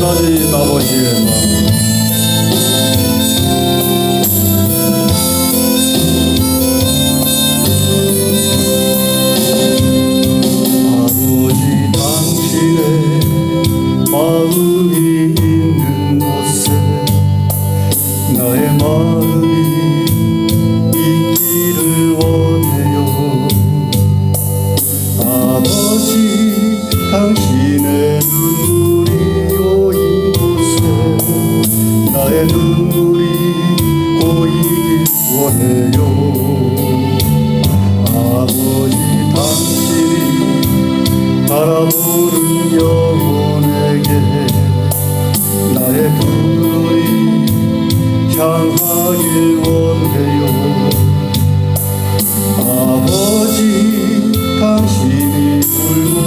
가지 아버지의 마음 아버지 당신의 마음이 있는 곳에 나의 마음이 있기를 원해요. 아버지 당신의 나의 눈물이 고이길 원해요. 아버지 당신이 바라보는 영혼에게 나의 눈물이 향하길 원해요. 아버지 당신이 울고